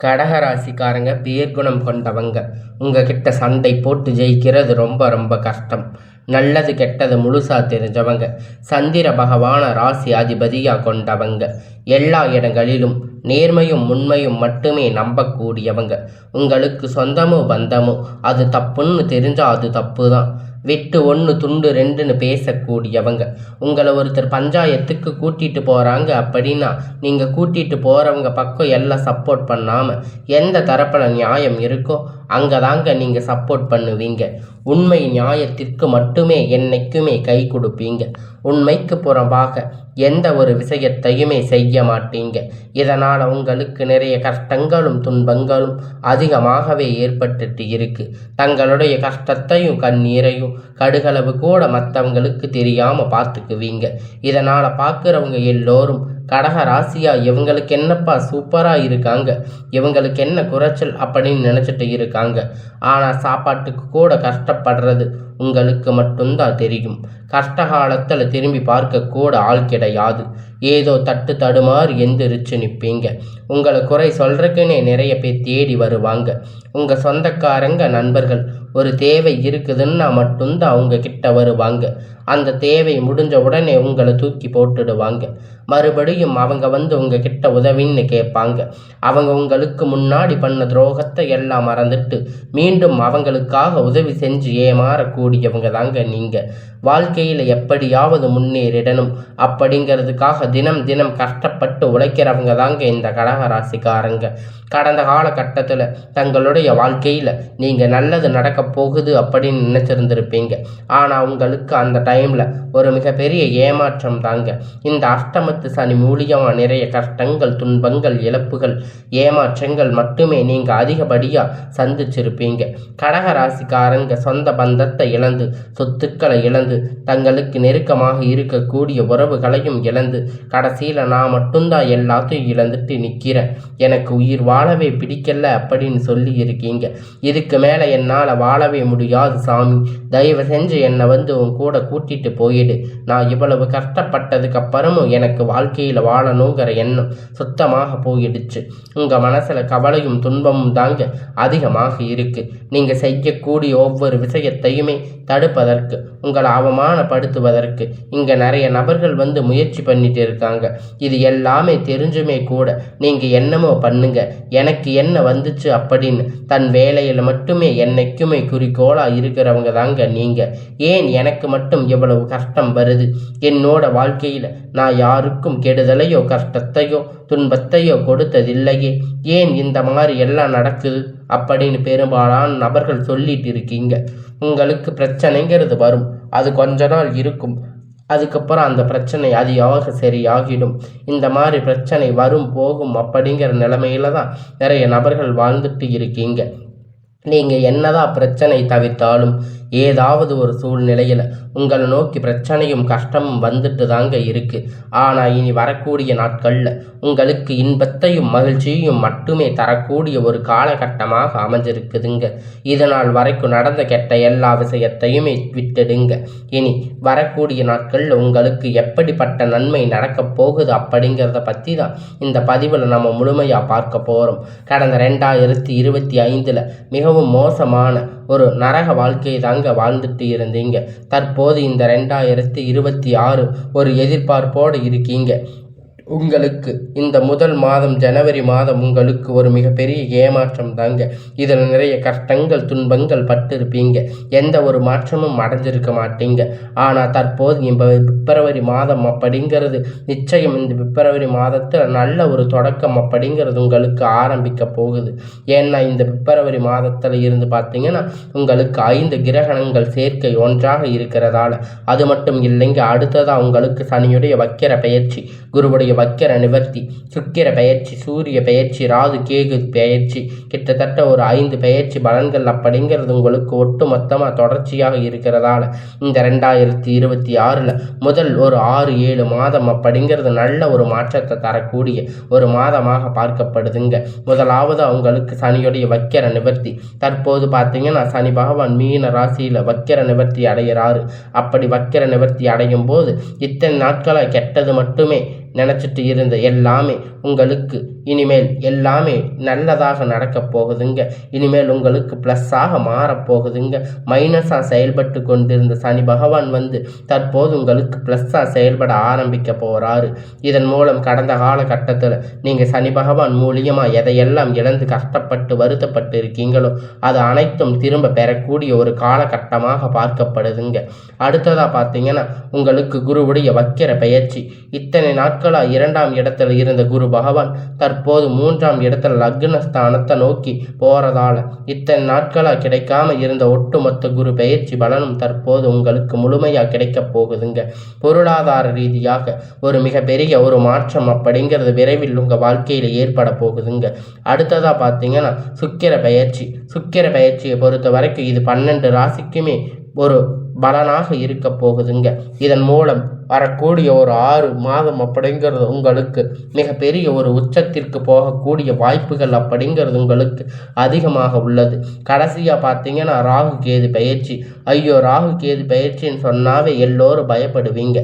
கடகராசிக்காரங்க பேர்குணம் கொண்டவங்க. உங்ககிட்ட சண்டை போட்டு ஜெயிக்கிறது ரொம்ப ரொம்ப கஷ்டம். நல்லது கெட்டது முழுசா தெரிஞ்சவங்க. சந்திர பகவான ராசி அதிபதியா கொண்டவங்க. எல்லா இடங்களிலும் நேர்மையும் உண்மையும் மட்டுமே நம்பக்கூடியவங்க. உங்களுக்கு சொந்தமோ பந்தமோ அது தப்புன்னு தெரிஞ்சா அது தப்பு தான் விட்டு ஒன்று துண்டு ரெண்டுன்னு பேசக்கூடியவங்க. உங்களை ஒருத்தர் பஞ்சாயத்துக்கு கூட்டிகிட்டு போகிறாங்க அப்படின்னா நீங்கள் கூட்டிகிட்டு போகிறவங்க பக்கம் எல்லாம் சப்போர்ட் பண்ணாமல் எந்த தரப்பில் நியாயம் இருக்கோ அங்கே தாங்க நீங்கள் சப்போர்ட் பண்ணுவீங்க. உண்மை நியாயத்திற்கு மட்டுமே என்னைக்குமே கை கொடுப்பீங்க. உண்மைக்கு புறம்பாக எந்த ஒரு விஷயத்தையுமே செய்ய மாட்டீங்க. இதனால் உங்களுக்கு நிறைய கஷ்டங்களும் துன்பங்களும் அதிகமாகவே ஏற்பட்டுட்டு இருக்கு. தங்களுடைய கஷ்டத்தையும் கண்ணீரையும் கடுகளவு கூட மற்றவங்களுக்கு தெரியாமல் பார்த்துக்குவீங்க. இதனால் பார்க்குறவங்க எல்லோரும் கடக ராசியா இவங்களுக்கு என்னப்பா சூப்பராக இருக்காங்க? இவங்களுக்கு என்ன குறைச்சல் அப்படின்னு நினச்சிட்டு இருக்காங்க? ஆனால் சாப்பாட்டுக்கு கூட கஷ்டப்படுறது உங்களுக்கு மட்டும்தான் தெரியும். கஷ்ட காலத்தில் திரும்பி பார்க்கக்கூட ஆள் கிடையாது. ஏதோ தட்டு தடுமாறு எந்திரிச்சு நிற்பீங்க உங்களை குறை சொல்கிறக்குன்னே நிறைய பேர் தேடி வருவாங்க. உங்கள் சொந்தக்காரங்க நண்பர்கள் ஒரு தேவை இருக்குதுன்னா மட்டும்தான் அவங்க கிட்ட வருவாங்க. அந்த தேவை முடிஞ்ச உடனே உங்களை தூக்கி போட்டுடுவாங்க. மறுபடியும் அவங்க வந்து உங்ககிட்ட உதவின்னு கேட்பாங்க. அவங்க உங்களுக்கு முன்னாடி பண்ண துரோகத்தை எல்லாம் மறந்துட்டு மீண்டும் அவங்களுக்காக உதவி செஞ்சு ஏமாறக்கூடியவங்க தாங்க நீங்கள் வாழ்க்கையில் எப்படியாவது முன்னேறிடணும். அப்படிங்கிறதுக்காக தினம் தினம் கஷ்டப்பட்டு உழைக்கிறவங்க தாங்க இந்த கடகராசிக்காரங்க. கடந்த காலகட்டத்தில் தங்களுடைய வாழ்க்கையில் நீங்கள் நல்லது நடக்க போகுது அப்படின்னு நினச்சிருந்துருப்பீங்க. ஆனால் உங்களுக்கு அந்த டைம் டைமில் ஒரு மிகப்பெரிய ஏமாற்றம் தாங்க. இந்த அஷ்டமத்து சனி மூலியமாக நிறைய கஷ்டங்கள் துன்பங்கள் இழப்புகள் ஏமாற்றங்கள் மட்டுமே நீங்கள் அதிகப்படியாக சந்திச்சிருப்பீங்க. கடகராசிக்காரங்க சொந்த பந்தத்தை இழந்து சொத்துக்களை இழந்து தங்களுக்கு நெருக்கமாக இருக்கக்கூடிய உறவுகளையும் இழந்து கடைசியில் நான் மட்டும்தான் எல்லாத்தையும் இழந்துட்டு நிற்கிறேன் எனக்கு உயிர் வாழவே பிடிக்கல அப்படின்னு சொல்லி இருக்கீங்க. இதுக்கு மேலே என்னால் வாழவே முடியாது சாமி. தயவு செஞ்சு என்னை வந்து உன் கூட கூட்டிட்டு போயிடு. நான் இவ்வளவு கஷ்டப்பட்டதுக்கு அப்புறமும் எனக்கு வாழ்க்கையில் வாழணுங்கிற எண்ணம் சுத்தமாக போயிடுச்சு. உங்கள் மனசில் கவலையும் துன்பமும் தாங்க அதிகமாக இருக்குது நீங்கள் செய்யக்கூடிய ஒவ்வொரு விஷயத்தையுமே தடுப்பதற்கு உங்களை அவமானப்படுத்துவதற்கு இங்கே நிறைய நபர்கள் வந்து முயற்சி பண்ணிட்டு இருக்காங்க. இது எல்லாமே தெரிஞ்சுமே கூட நீங்கள் என்னமோ பண்ணுங்க. எனக்கு என்ன வந்துச்சு அப்படின்னு தன் வேலையில் மட்டுமே என்னைக்குமே குறிக்கோளாக இருக்கிறவங்க தாங்க நீங்கள் ஏன் எனக்கு மட்டும் எவ்வளவு கஷ்டம் வருது? என்னோட வாழ்க்கையில் நான் யாருக்கும் கெடுதலையோ கஷ்டத்தையோ துன்பத்தையோ கொடுத்ததில்லையே. ஏன் இந்த மாதிரி எல்லாம் நடக்குது? அப்படின்னு பெரும்பாலான நபர்கள் சொல்லிட்டு இருக்கீங்க. உங்களுக்கு பிரச்சனைங்கிறது வரும். அது கொஞ்ச நாள் இருக்கும். அதுக்கப்புறம் அந்த பிரச்சனை அதிகமாக சரியாகிடும். இந்த மாதிரி பிரச்சனை வரும் போகும் அப்படிங்கிற நிலைமையில தான் நிறைய நபர்கள் வாழ்ந்துட்டு இருக்கீங்க. நீங்கள் என்னதான் பிரச்சனை தவிர்த்தாலும் ஏதாவது ஒரு சூழ்நிலையில் உங்களை நோக்கி பிரச்சனையும் கஷ்டமும் வந்துட்டு தாங்க இருக்கு. ஆனால் இனி வரக்கூடிய நாட்களில் உங்களுக்கு இன்பத்தையும் மகிழ்ச்சியையும் மட்டுமே தரக்கூடிய ஒரு காலகட்டமாக அமைஞ்சிருக்குதுங்க. இதனால் வரைக்கும் நடந்த கெட்ட எல்லா விஷயத்தையுமே விட்டுடுங்க. இனி வரக்கூடிய நாட்களில் உங்களுக்கு எப்படிப்பட்ட நன்மை நடக்கப் போகுது அப்படிங்கிறத பற்றி தான் இந்த பதிவில் நம்ம முழுமையாக பார்க்க போகிறோம் கடந்த ரெண்டாயிரத்தி இருபத்தி ஐந்தில் மிகவும் மோசமான ஒரு நரக வாழ்க்கையை தாங்க வாழ்ந்துட்டு இருந்தீங்க. தற்போது இந்த ரெண்டாயிரத்தி இருபத்தி ஆறு ஒரு எதிர்பார்ப்போடு இருக்கீங்க. உங்களுக்கு இந்த முதல் மாதம் ஜனவரி மாதம் உங்களுக்கு ஒரு மிகப்பெரிய ஏமாற்றம் தாங்க. இதில் நிறைய கஷ்டங்கள் துன்பங்கள் பட்டிருப்பீங்க. எந்த ஒரு மாற்றமும் அடைஞ்சிருக்க மாட்டீங்க. ஆனால் தற்போது இந்த பிப்ரவரி மாதம் அப்படிங்கிறது நிச்சயம் இந்த பிப்ரவரி மாதத்தில் நல்ல ஒரு தொடக்கம் அப்படிங்கிறது உங்களுக்கு ஆரம்பிக்க போகுது. ஏன்னா இந்த பிப்ரவரி மாதத்தில் இருந்து பார்த்தீங்கன்னா உங்களுக்கு ஐந்து கிரகணங்கள் சேர்க்கை ஒன்றாக இருக்கிறதால. அது மட்டும் இல்லைங்க அடுத்ததாக உங்களுக்கு சனியுடைய வக்கிர பயிற்சி குருவுடைய வக்கர நிவர்த்தி சுக்கிர பயிற்சி சூரிய பயிற்சி ராகு கேகு பயிற்சி கிட்டத்தட்ட ஒரு ஐந்து பயிற்சி பலன்கள் அப்படிங்கிறது உங்களுக்கு ஒட்டு மொத்தமாக தொடர்ச்சியாக இருக்கிறதால இந்த ரெண்டாயிரத்தி இருபத்தி ஆறில் முதல் ஒரு ஆறு ஏழு மாதம் அப்படிங்கிறது நல்ல ஒரு மாற்றத்தை தரக்கூடிய ஒரு மாதமாக பார்க்கப்படுதுங்க. முதலாவது அவங்களுக்கு சனியுடைய வக்கர நிவர்த்தி. தற்போது பார்த்தீங்கன்னா சனி பகவான் மீன ராசியில் வக்கிர நிவர்த்தி அடைகிறாரு. அப்படி வக்கிர நிவர்த்தி அடையும் போது இத்தனை நாட்களாக கெட்டது மட்டுமே நினச்சிட்டு இருந்த எல்லாமே உங்களுக்கு. இனிமேல் எல்லாமே நல்லதாக நடக்கப் போகுதுங்க. இனிமேல் உங்களுக்கு ப்ளஸ்ஸாக மாறப்போகுதுங்க மைனஸாக செயல்பட்டு கொண்டிருந்த சனி பகவான் வந்து தற்போது உங்களுக்கு ப்ளஸ்ஸாக செயல்பட ஆரம்பிக்க போகிறாரு இதன் மூலம் கடந்த காலகட்டத்தில் நீங்கள் சனி பகவான் மூலியமாக எதையெல்லாம் இழந்து கஷ்டப்பட்டு வருத்தப்பட்டு இருக்கீங்களோ அது அனைத்தும் திரும்ப பெறக்கூடிய ஒரு காலகட்டமாக பார்க்கப்படுதுங்க. அடுத்ததாக பார்த்தீங்கன்னா உங்களுக்கு குருவுடைய வக்கிர பயிற்சி இத்தனை நாட்கள் நாட்களாக இரண்டாம் இடத்துல இருந்த குரு பகவான் தற்போது மூன்றாம் இடத்துல லக்னஸ்தானத்தை நோக்கி போறதால இத்தனை நாட்களாக கிடைக்காம இருந்த ஒட்டுமொத்த குரு பயிற்சி பலனும் தற்போது உங்களுக்கு முழுமையாக கிடைக்க போகுதுங்க. பொருளாதார ரீதியாக ஒரு மிகப்பெரிய ஒரு மாற்றம் அப்படிங்கிறது விரைவில் உங்கள் வாழ்க்கையில் ஏற்பட போகுதுங்க. அடுத்ததாக பார்த்தீங்கன்னா சுக்கிர பயிற்சி சுக்கிர பயிற்சியை பொறுத்த வரைக்கும் இது பன்னெண்டு ராசிக்குமே ஒரு பலனாக இருக்க போகுதுங்க. இதன் மூலம் வரக்கூடிய ஒரு ஆறு மாதம் அப்படிங்கிறது உங்களுக்கு மிகப்பெரிய ஒரு உச்சத்திற்கு போகக்கூடிய வாய்ப்புகள் அப்படிங்கிறது உங்களுக்கு அதிகமாக உள்ளது. கடைசியாக பார்த்தீங்கன்னா ராகு கேது பயிற்சி. ஐயோ ராகு கேது பயிற்சின்னு சொன்னாவே எல்லோரும் பயப்படுவீங்க.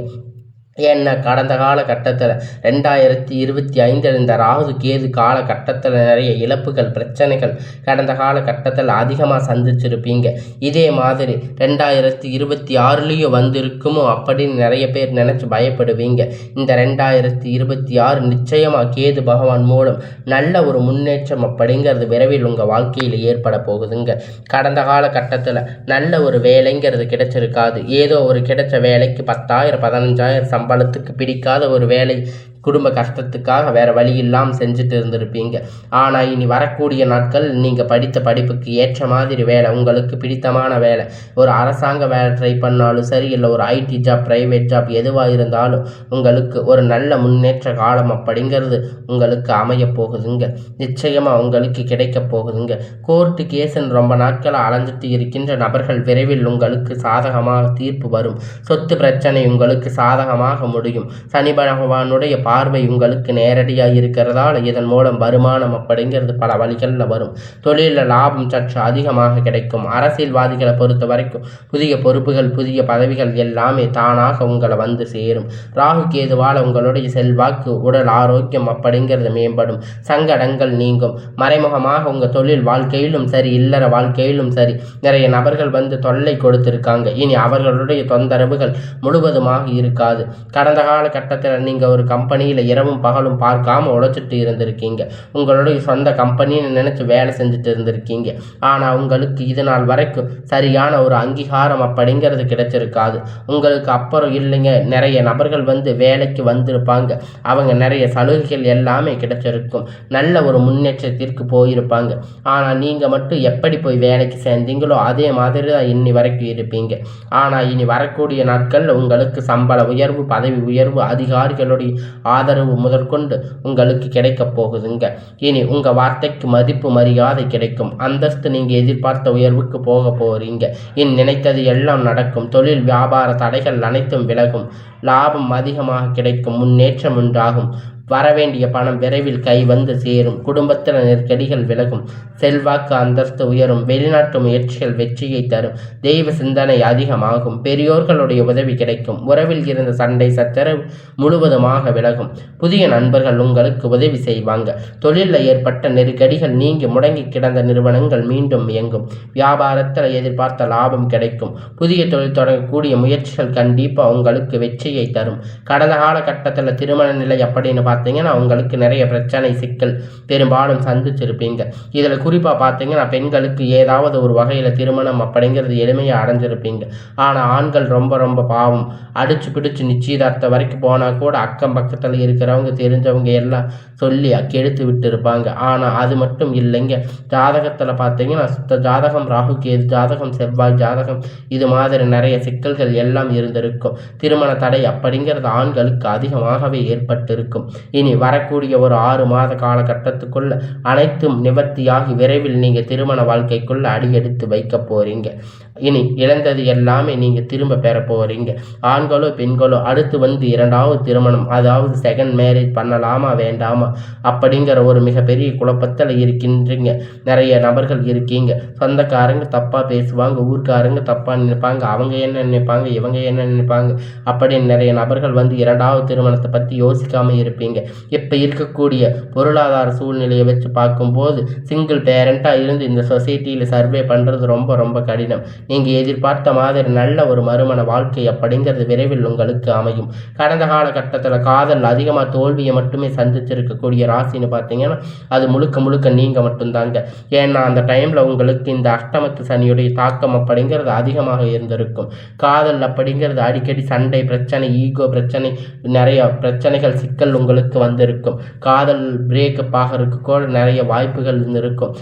ஏன்னா கடந்த காலகட்டத்தில் ரெண்டாயிரத்தி இருபத்தி ஐந்தில் இந்த ராகு கேது காலகட்டத்தில் நிறைய இழப்புகள் பிரச்சனைகள் கடந்த காலகட்டத்தில் அதிகமாக சந்திச்சிருப்பீங்க. இதே மாதிரி ரெண்டாயிரத்தி இருபத்தி ஆறுலேயும் வந்திருக்குமோ அப்படின்னு நிறைய பேர் நினச்சி பயப்படுவீங்க. இந்த ரெண்டாயிரத்தி இருபத்தி ஆறு நிச்சயமாக கேது பகவான் மூலம் நல்ல ஒரு முன்னேற்றம் அப்படிங்கிறது விரைவில் உங்கள் வாழ்க்கையில் ஏற்பட போகுதுங்க. கடந்த காலகட்டத்தில் நல்ல ஒரு வேலைங்கிறது கிடைச்சிருக்காது. ஏதோ ஒரு கிடைச்ச வேலைக்கு பத்தாயிரம் பதினஞ்சாயிரம் சம்பளம் பலத்துக்கு பிடிக்காத ஒரு வேலை. குடும்ப கஷ்டத்துக்காக வேறு வழி இல்லாமல் செஞ்சுட்டு இருந்திருப்பீங்க. ஆனால் இனி வரக்கூடிய நாட்கள் நீங்கள் படித்த படிப்புக்கு ஏற்ற மாதிரி வேலை உங்களுக்கு பிடித்தமான வேலை. ஒரு அரசாங்க வேலை ட்ரை பண்ணாலும் சரி இல்லை ஒரு ஐடி ஜாப் ப்ரைவேட் ஜாப் எதுவாக இருந்தாலும் உங்களுக்கு ஒரு நல்ல முன்னேற்ற காலம் அப்படிங்கிறது உங்களுக்கு அமைய போகுதுங்க. நிச்சயமாக உங்களுக்கு கிடைக்க போகுதுங்க. கோர்ட்டு கேஸுன்னு ரொம்ப நாட்களாக அலைஞ்சிட்டு இருக்கின்ற நபர்கள் விரைவில் உங்களுக்கு சாதகமாக தீர்ப்பு வரும். சொத்து பிரச்சனை உங்களுக்கு சாதகமாக முடியும். சனி பகவானுடைய பார்வை உங்களுக்கு நேரடியாக இருக்கிறதால் இதன் மூலம் வருமானம் அப்படிங்கிறது பல வழிகளில் வரும். தொழிலில் லாபம் சற்று அதிகமாக கிடைக்கும். அரசியல்வாதிகளை பொறுத்த வரைக்கும் புதிய பொறுப்புகள் புதிய பதவிகள் எல்லாமே தானாக உங்களை வந்து சேரும். ராகு கேதுவால் உங்களுடைய செல்வாக்கு உடல் ஆரோக்கியம் அப்படிங்கிறது மேம்படும். சங்கடங்கள் நீங்கும். மறைமுகமாக உங்கள் தொழில் வாழ்க்கையிலும் சரி இல்லற வாழ்க்கையிலும் சரி நிறைய நபர்கள் வந்து தொல்லை கொடுத்துருக்காங்க. இனி அவர்களுடைய தொந்தரவுகள் முழுவதுமாக இருக்காது. கடந்த காலகட்டத்தில் நீங்கள் ஒரு கம்பெனி பணியில் இரவும் பகலும் பார்க்காம உழைச்சிட்டு இருந்திருக்கீங்க. உங்களுடைய சொந்த கம்பெனின்னு நினச்சி வேலை செஞ்சுட்டு இருந்திருக்கீங்க. ஆனால் உங்களுக்கு இது நாள் வரைக்கும் சரியான ஒரு அங்கீகாரம் அப்படிங்கிறது கிடைச்சிருக்காது. உங்களுக்கு அப்புறம் இல்லைங்க. நிறைய நபர்கள் வந்து வேலைக்கு வந்திருப்பாங்க. அவங்க நிறைய சலுகைகள் எல்லாமே கிடைச்சிருக்கும். நல்ல ஒரு முன்னேற்றத்திற்கு போயிருப்பாங்க. ஆனால் நீங்கள் மட்டும் எப்படி போய் வேலைக்கு சேர்ந்தீங்களோ அதே மாதிரி தான் இன்னி வரைக்கும் இருப்பீங்க. ஆனால் இனி வரக்கூடிய நாட்களில் உங்களுக்கு சம்பள உயர்வு பதவி உயர்வு அதிகாரிகளுடைய ஆதரவு முதற்கொண்டு உங்களுக்கு கிடைக்கப் போகுதுங்க. இனி உங்கள் வார்த்தைக்கு மதிப்பு மரியாதை கிடைக்கும். அந்தஸ்து நீங்கள் எதிர்பார்த்த உயர்வுக்கு போக போகிறீங்க இன் நினைத்தது எல்லாம் நடக்கும். தொழில் வியாபார தடைகள் அனைத்தும் விலகும். லாபம் அதிகமாக கிடைக்கும். முன்னேற்றம் உண்டாகும். வரவேண்டிய பணம் விரைவில் கை வந்து சேரும். குடும்பத்தில் நெருக்கடிகள் விலகும். செல்வாக்கு அந்தஸ்து உயரும். வெளிநாட்டு முயற்சிகள் வெற்றியை தரும். தெய்வ சிந்தனை அதிகமாகும். பெரியோர்களுடைய உதவி கிடைக்கும். உறவில் இருந்த சண்டை சச்சரவு முழுவதுமாக விலகும். புதிய நண்பர்கள் உங்களுக்கு உதவி செய்வாங்க. தொழிலில் ஏற்பட்ட நெருக்கடிகள் நீங்கி முடங்கி கிடந்த நிறுவனங்கள் மீண்டும் இயங்கும். வியாபாரத்தில் எதிர்பார்த்த லாபம் கிடைக்கும். புதிய தொழில் தொடங்கக்கூடிய முயற்சிகள் கண்டிப்பாக உங்களுக்கு வெற்றியை தரும். கடந்த காலகட்டத்தில் திருமண நிலை அப்படின்னு பார்த்து பார்த்தீங்கன்னா உங்களுக்கு நிறைய பிரச்சனை சிக்கல் பெரும்பாலும் சந்திச்சிருப்பீங்க. இதில் குறிப்பாக பார்த்தீங்கன்னா பெண்களுக்கு ஏதாவது ஒரு வகையில் திருமணம் அப்படிங்கிறது எளிமையாக அடைஞ்சிருப்பீங்க. ஆனால் ஆண்கள் ரொம்ப ரொம்ப பாவம். அடிச்சு பிடிச்சு நிச்சயதார்த்தம் வரைக்கும் போனால் கூட அக்கம் பக்கத்தில் இருக்கிறவங்க தெரிஞ்சவங்க எல்லாம் சொல்லி கெடுத்து விட்டு இருப்பாங்க ஆனால் அது மட்டும் இல்லைங்க. ஜாதகத்தில் பார்த்தீங்கன்னா சுத்த ஜாதகம் ராகு கேது ஜாதகம் செவ்வாய் ஜாதகம் இது மாதிரி நிறைய சிக்கல்கள் எல்லாம் இருந்திருக்கும். திருமண தடை அப்படிங்கிறது ஆண்களுக்கு அதிகமாகவே ஏற்பட்டிருக்கும். இனி வரக்கூடிய ஒரு ஆறு மாத காலகட்டத்துக்குள்ள அனைத்தும் நிவர்த்தியாகி விரைவில் நீங்கள் திருமண வாழ்க்கைக்குள்ள அடியெடுத்து வைக்க போறீங்க. இனி இழந்தது எல்லாமே நீங்கள் திரும்ப பெற போறீங்க. ஆண்களோ பெண்களோ அடுத்து வந்து இரண்டாவது திருமணம் அதாவது செகண்ட் மேரேஜ் பண்ணலாமா வேண்டாமா? அப்படிங்கிற ஒரு மிகப்பெரிய குழப்பத்தில் இருக்கின்றீங்க. நிறைய நபர்கள் இருக்கீங்க. சொந்தக்காரங்க தப்பாக பேசுவாங்க ஊர்க்காரங்க தப்பாக நினைப்பாங்க அவங்க என்ன நினைப்பாங்க இவங்க என்ன நினைப்பாங்க அப்படின்னு நிறைய நபர்கள் வந்து இரண்டாவது திருமணத்தை பற்றி யோசிக்காமல் இருப்பீங்க. இப்போ இருக்கக்கூடிய பொருளாதார சூழ்நிலையை வச்சு பார்க்கும்போது சிங்கிள் பேரண்ட்டாக இருந்து இந்த சொசைட்டியில் சர்வே பண்ணுறது ரொம்ப ரொம்ப கடினம். நீங்கள் எதிர்பார்த்த மாதிரி நல்ல ஒரு மறுமண வாழ்க்கை அப்படிங்கிறது விரைவில் உங்களுக்கு அமையும். கடந்த காலகட்டத்தில் காதல் அதிகமாக தோல்வியை மட்டுமே சந்திச்சிருக்கக்கூடிய ராசின்னு பார்த்தீங்கன்னா அது முழுக்க முழுக்க நீங்கள் மட்டும்தாங்க. ஏன்னா அந்த டைமில் உங்களுக்கு இந்த அஷ்டமத்து சனியுடைய தாக்கம் அப்படிங்கிறது அதிகமாக இருந்திருக்கும். காதல் அப்படிங்கிறது அடிக்கடி சண்டை பிரச்சனை ஈகோ பிரச்சனை நிறைய பிரச்சனைகள் சிக்கல் உங்களுக்கு வந்திருக்கும். காதல் பிரேக்கப் ஆகிறதுக்கு கூட நிறைய வாய்ப்புகள் இருந்திருக்கும்.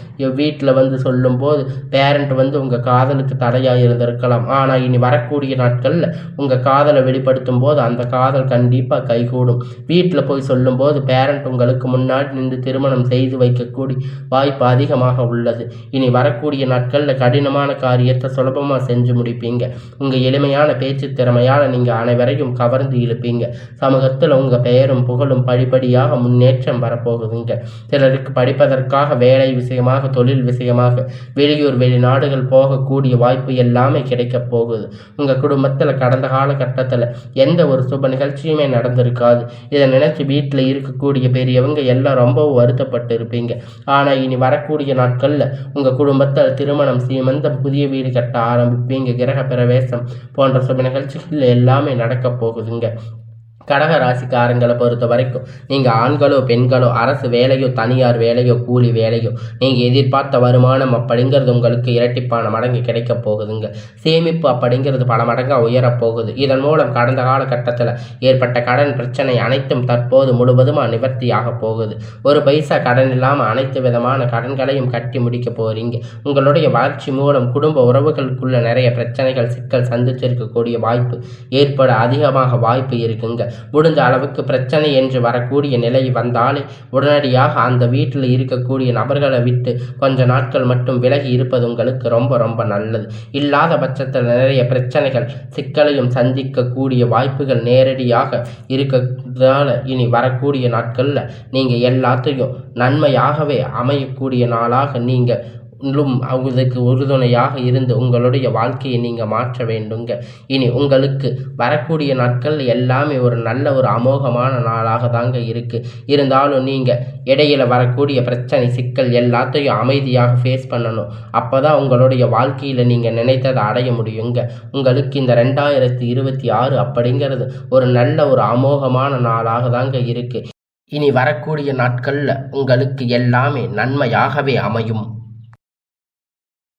வீட்டில் வந்து சொல்லும்போது பேரண்ட் வந்து உங்கள் காதலுக்கு தடையாக இருந்திருக்கலாம். ஆனால் இனி வரக்கூடிய நாட்களில் உங்கள் காதலை வெளிப்படுத்தும் போது அந்த காதல் கண்டிப்பாக கைகூடும். வீட்டில் போய் சொல்லும்போது பேரண்ட் உங்களுக்கு முன்னாடி நின்று திருமணம் செய்து வைக்கக்கூடிய வாய்ப்பு அதிகமாக உள்ளது. இனி வரக்கூடிய நாட்களில் கடினமான காரியத்தை சுலபமாக செஞ்சு முடிப்பீங்க. உங்கள் எளிமையான பேச்சு திறமையால் நீங்கள் அனைவரையும் கவர்ந்து இழுப்பீங்க. சமூகத்தில் உங்கள் பெயரும் புகழும் படிப்படியாக முன்னேற்றம் வரப்போகுதுங்க. சிலருக்கு படிப்பதற்காக வேலை விஷயமாக தொழில் விஷயமாக வெளியூர் வெளிநாடுகள் போகக்கூடிய வாய்ப்பு எல்லாமே கிடைக்க போகுது. உங்கள் குடும்பத்தில் கடந்த காலகட்டத்தில் எந்த ஒரு சுப நிகழ்ச்சியுமே நடந்திருக்காது. இதை நினைச்சு வீட்டில் இருக்கக்கூடிய பெரியவங்க எல்லாம் ரொம்பவும் வருத்தப்பட்டு இருப்பீங்க ஆனால் இனி வரக்கூடிய நாட்களில் உங்கள் குடும்பத்தில் திருமணம் சீமந்தம் புதிய வீடு கட்ட ஆரம்பிப்பீங்க. கிரக பிரவேசம் போன்ற சுப நிகழ்ச்சிகள் எல்லாமே நடக்க போகுதுங்க. கடக ராசிக்காரங்களை பொறுத்த வரைக்கும் நீங்கள் ஆண்களோ பெண்களோ அரசு வேலையோ தனியார் வேலையோ கூலி வேலையோ நீங்கள் எதிர்பார்த்த வருமானம் அப்படிங்கிறது உங்களுக்கு இரட்டிப்பான மடங்கு கிடைக்க போகுதுங்க. சேமிப்பு அப்படிங்கிறது பல மடங்காக உயரப்போகுது இதன் மூலம் கடந்த காலகட்டத்தில் ஏற்பட்ட கடன் பிரச்சனை அனைத்தும் தற்போது முழுவதுமாக நிவர்த்தியாக போகுது. ஒரு பைசா கடன் இல்லாமல் அனைத்து விதமான கடன்களையும் கட்டி முடிக்க போகிறீங்க உங்களுடைய வளர்ச்சி மூலம் குடும்ப உறவுகளுக்குள்ள நிறைய பிரச்சனைகள் சிக்கல் சந்திச்சிருக்கக்கூடிய வாய்ப்பு ஏற்பட அதிகமாக வாய்ப்பு இருக்குங்க. முடிந்த அளவுக்கு பிரச்சனை என்று வரக்கூடிய நிலை வந்தாலே உடனடியாக அந்த வீட்டில் இருக்கக்கூடிய நபர்களை விட்டு கொஞ்ச நாட்கள் மட்டும் விலகி இருப்பது உங்களுக்கு ரொம்ப ரொம்ப நல்லது. இல்லாத பட்சத்தில் நிறைய பிரச்சனைகள் சிக்கலையும் சந்திக்கக்கூடிய வாய்ப்புகள் நேரடியாக இருக்கிறதால இனி வரக்கூடிய நாட்களில் நீங்கள் எல்லாத்தையும் நன்மையாகவே அமையக்கூடிய நாளாக நீங்கள் இன்னும் அவங்களுக்கு உறுதுணையாக இருந்து உங்களுடைய வாழ்க்கையை நீங்கள் மாற்ற வேண்டுங்க. இனி உங்களுக்கு வரக்கூடிய நாட்கள் எல்லாமே ஒரு நல்ல ஒரு அமோகமான நாளாக தாங்க இருக்குது இருந்தாலும் நீங்கள் இடையில் வரக்கூடிய பிரச்சனை சிக்கல் எல்லாத்தையும் அமைதியாக ஃபேஸ் பண்ணணும். அப்போ தான் உங்களுடைய வாழ்க்கையில் நீங்கள் நினைத்ததை அடைய முடியுங்க. உங்களுக்கு இந்த ரெண்டாயிரத்தி இருபத்தி ஆறு அப்படிங்கிறது ஒரு நல்ல ஒரு அமோகமான நாளாக தாங்க இருக்குது இனி வரக்கூடிய நாட்களில் உங்களுக்கு எல்லாமே நன்மையாகவே அமையும்.